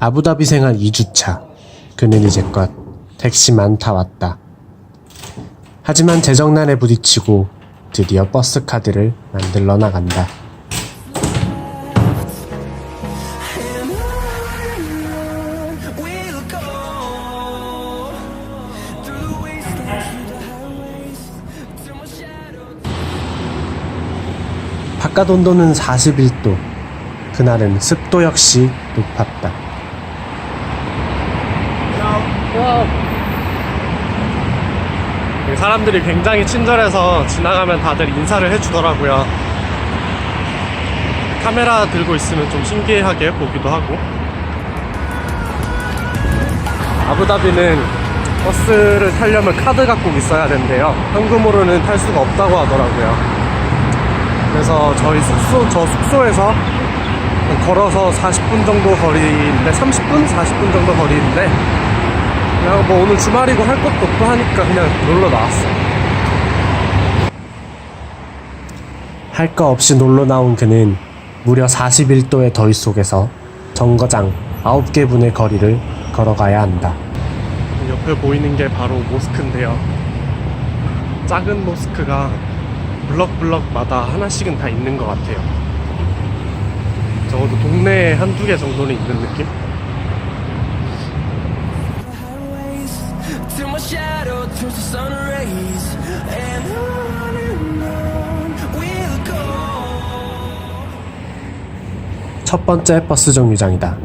아부다비 생활 2주차. 그는 이제껏 택시만 타왔다. 하지만 재정난에 부딪히고 드디어 버스 카드를 만들러 나간다. 바깥 온도는 41도. 그날은 습도 역시 높았다. 사람들이 굉장히 친절해서 지나가면 다들 인사를 해주더라고요. 카메라 들고 있으면 좀 신기하게 보기도 하고. 아부다비는 버스를 타려면 카드가 꼭 있어야 된대요. 현금으로는 탈 수가 없다고 하더라고요. 그래서 저희 숙소, 저 숙소에서 걸어서 40분 정도 거리인데, 30분? 40분 정도 거리인데, 그냥 뭐 오늘 주말이고 할 것도 없고 하니까 그냥 놀러 나왔어. 할 거 없이 놀러 나온 그는 무려 41도의 더위 속에서 정거장 9개 분의 거리를 걸어가야 한다. 옆에 보이는 게 바로 모스크인데요. 작은 모스크가 블럭블럭마다 하나씩은 다 있는 것 같아요. 적어도 동네에 한두 개 정도는 있는 느낌? 첫 번째 버스 정류장이다.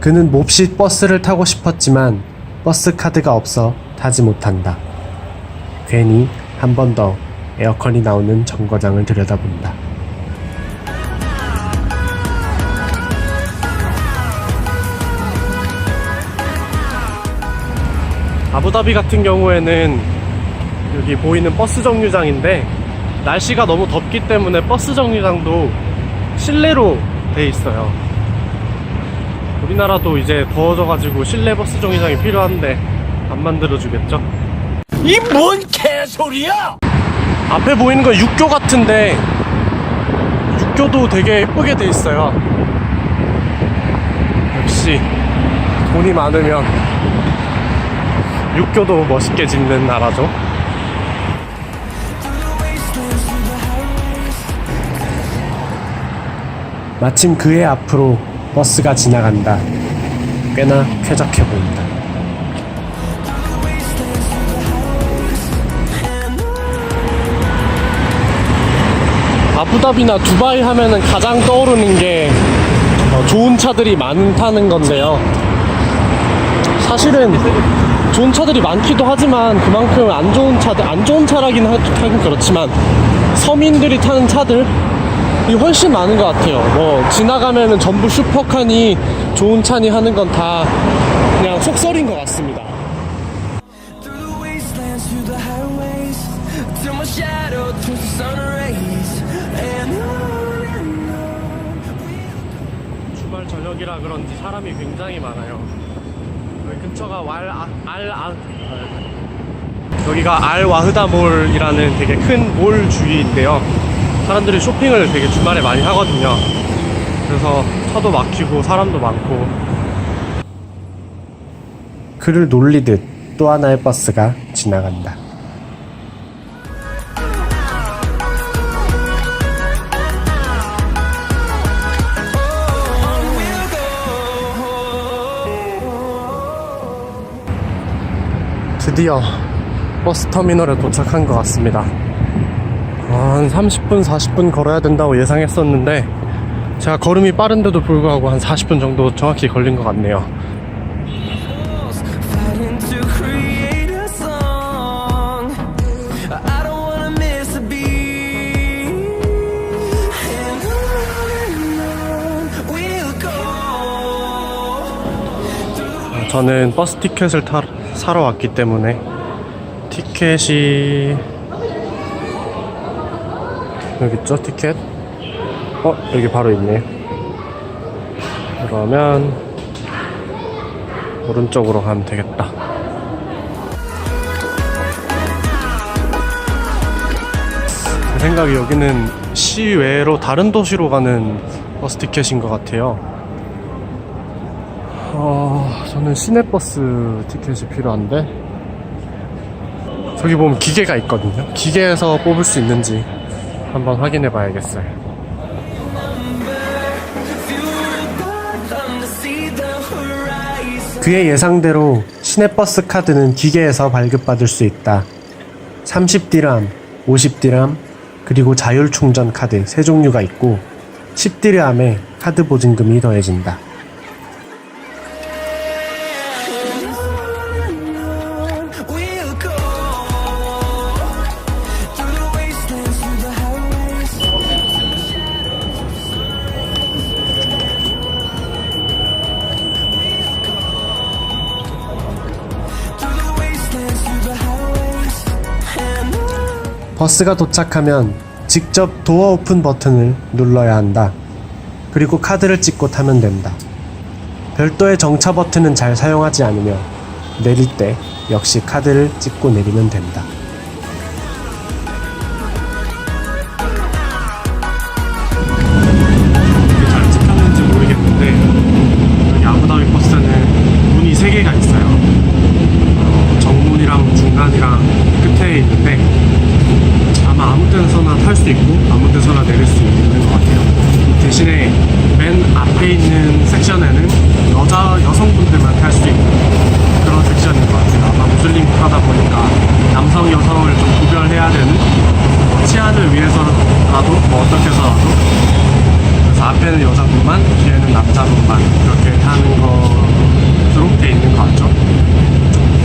그는 몹시 버스를 타고 싶었지만 버스 카드가 없어 타지 못한다. 괜히 한 번 더 에어컨이 나오는 정거장을 들여다본다. 아부다비 같은 경우에는 여기 보이는 버스 정류장인데 날씨가 너무 덥기 때문에 버스 정류장도 실내로 돼 있어요. 우리나라도 이제 더워져가지고 실내 버스 정류장이 필요한데 안 만들어주겠죠? 이 뭔 개소리야! 앞에 보이는 건 육교 같은데 육교도 되게 예쁘게 돼 있어요. 역시 돈이 많으면 육교도 멋있게 짓는 나라죠. 마침 그의 앞으로 버스가 지나간다. 꽤나 쾌적해 보인다. 아부다비나 두바이 하면은 가장 떠오르는 게 어, 좋은 차들이 많다는 건데요. 사실은 좋은 차들이 많기도 하지만 그만큼 안 좋은 차들, 안 좋은 차라긴 하- 하긴 그렇지만 서민들이 타는 차들 이 훨씬 많은 것 같아요. 뭐 지나가면은 전부 슈퍼카니 좋은 차니 하는 건 다 그냥 속설인 것 같습니다. Till my shadow turns to sun rays and on and on 주말 저녁이라 그런지 사람이 굉장히 많아요. 여기 근처가 왈, 아, 알, 아, 여기가 알 와흐다몰이라는 되게 큰 몰 주위인데요. 사람들이 쇼핑을 되게 주말에 많이 하거든요. 그래서 차도 막히고 사람도 많고 그를 놀리듯 또 하나의 버스가 지나간다. 드디어 버스 터미널에 도착한 것 같습니다. 아, 한 30분, 40분 걸어야 된다고 예상했었는데 제가 걸음이 빠른데도 불구하고 한 40분 정도 정확히 걸린 것 같네요. 저는 버스 티켓을 타, 사러 왔기 때문에 티켓이 여기 있죠 티켓? 어 여기 바로 있네요 그러면 오른쪽으로 가면 되겠다. 제 생각에 여기는 시외로 다른 도시로 가는 버스 티켓인 것 같아요. 어, 저는 시내버스 티켓이 필요한데 저기 보면 기계가 있거든요. 기계에서 뽑을 수 있는지 한번 확인해 봐야겠어요. 그의 예상대로 시내버스 카드는 기계에서 발급받을 수 있다. 30디람, 50디람, 그리고 자율 충전 카드 세 종류가 있고 10디람에 카드 보증금이 더해진다. 버스가 도착하면 직접 도어 오픈 버튼을 눌러야 한다. 그리고 카드를 찍고 타면 된다. 별도의 정차 버튼은 잘 사용하지 않으며 내릴 때 역시 카드를 찍고 내리면 된다. 잘 개가 있어요. 어, 정문이랑 중간이랑 끝에 있는데 아마 아무 데서나 탈 수 있고 아무 데서나 내릴 수 있는 것 같아요. 대신에 맨 앞에 있는 섹션에는 여자 여성분들만 탈 수 있는 그런 섹션인 것 같아요. 아마 무슬림 하다 보니까 남성 여성을 좀 구별해야 되는 뭐 치안을 위해서라도 뭐 어떻게 해서라도 그래서 앞에는 여자분만 뒤에는 남자분만 이렇게 타는 것으로 돼 있는 것 같죠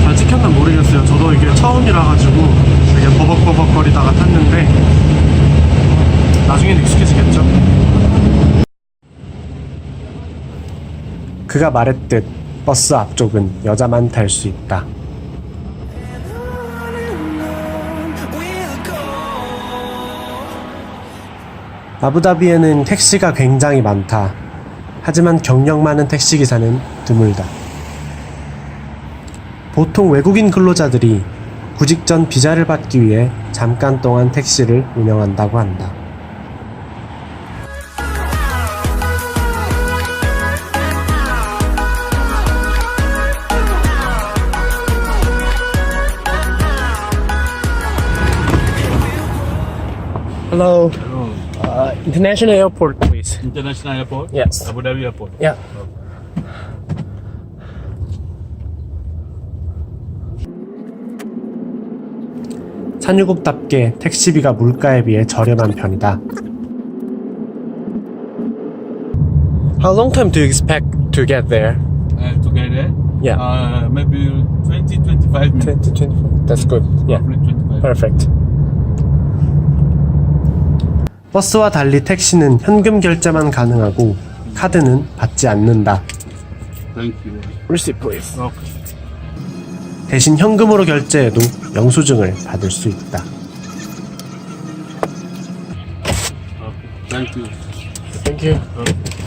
잘 찍혔나 모르겠어요 저도 이게 처음이라 가지고 되게 버벅버벅거리다가 탔는데 나중엔 익숙해지겠죠 그가 말했듯 버스 앞쪽은 여자만 탈 수 있다. 아부다비에는 택시가 굉장히 많다. 하지만 경력 많은 택시기사는 드물다. 보통 외국인 근로자들이 구직 전 비자를 받기 위해 잠깐 동안 택시를 운영한다고 한다. Hello uh, International Airport please International Airport? Yes. Abu Dhabi Airport. Yeah 산유국답게 택시비가 물가에 비해 저렴한 편이다. How long time do you expect to get there? Uh, to get there? Yeah. Uh, maybe 20, 25 minutes. 20, 25 That's good Yeah Roughly 25. Perfect 버스와 달리 택시는 현금 결제만 가능하고 카드는 받지 않는다. Thank you. Receipt please Okay. 대신 현금으로 결제해도 영수증을 받을 수 있다. Okay. Thank you. Thank you Okay.